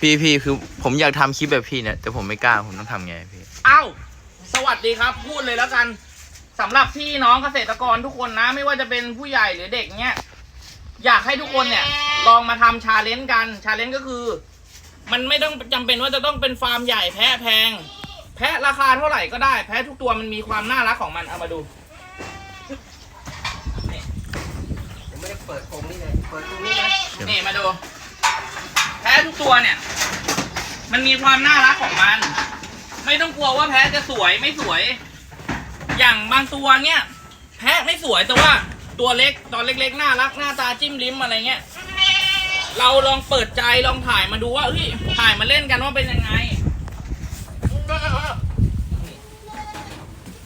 พี่พี่คือผมอยากทำคลิปแบบพี่เนี่ยแต่ผมไม่กล้าผมต้องทำไงพี่เอ้า สวัสดีครับ พูดเลยแล้วกันสำหรับพี่น้องเกษตรกรทุกคนนะ ไม่ว่าจะเป็นผู้ใหญ่หรือเด็กเนี้ยอยากให้ทุกคนเนี่ย ลองมาทำชาเลนจ์กันชาเลนจ์ก็คือ มันไม่ต้องจำเป็นว่าจะต้องเป็นฟาร์มใหญ่แพะแพง แพะราคาเท่าไหร่ก็ได้ แพะทุกตัวมันมีความน่ารักของมันเอามาดู ยังไม่ได้เปิดกรงนี่เลยเปิดตรงนี้นะนี่มาดูแพะทุกตัวเนี่ย มันมีความน่ารักของมัน ไม่ต้องกลัวว่าแพะจะสวยไม่สวย อย่างบางตัวเนี่ย แพะไม่สวยแต่ว่าตัวเล็กตอนเล็กๆน่ารักหน้าตาจิ้มลิ้มอะไรเงี้ย เราลองเปิดใจลองถ่ายมาดูว่าเฮ้ยถ่ายมาเล่นกันว่าเป็นยังไง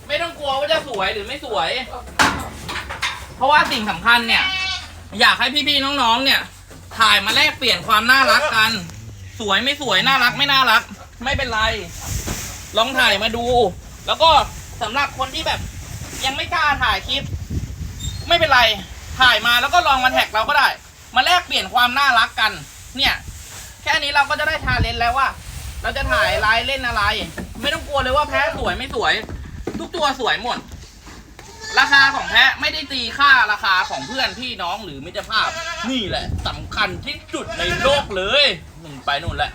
ไม่ต้องกลัวว่าจะสวยหรือไม่สวย เพราะว่าสิ่งสำคัญเนี่ย อยากให้พี่ๆน้องๆเนี่ย ถ่ายมาแลกเปลี่ยนความน่ารักกัน สวยไม่สวยน่ารักไม่น่ารัก ไม่เป็นไร ลองถ่ายมาดู แล้วก็สำหรับคนที่แบบ ยังไม่กล้าถ่ายคลิป ไม่เป็นไร ถ่ายมาแล้วก็ลองมาแท็กเราก็ได้ มาแลกเปลี่ยนความน่ารักกัน เนี่ย แค่นี้เราก็จะได้ชาเลนจ์แล้วว่า เราจะถ่ายไลน์เล่นอะไร ไม่ต้องกลัวเลยว่าแพ้สวยไม่สวย ทุกตัวสวยหมด ราคาของแพะไม่ได้ตีค่าราคาของเพื่อนพี่น้องหรือมิตรภาพ นี่แหละสำคัญที่สุดในโลกเลยหนึ่งไปนู่นแหละ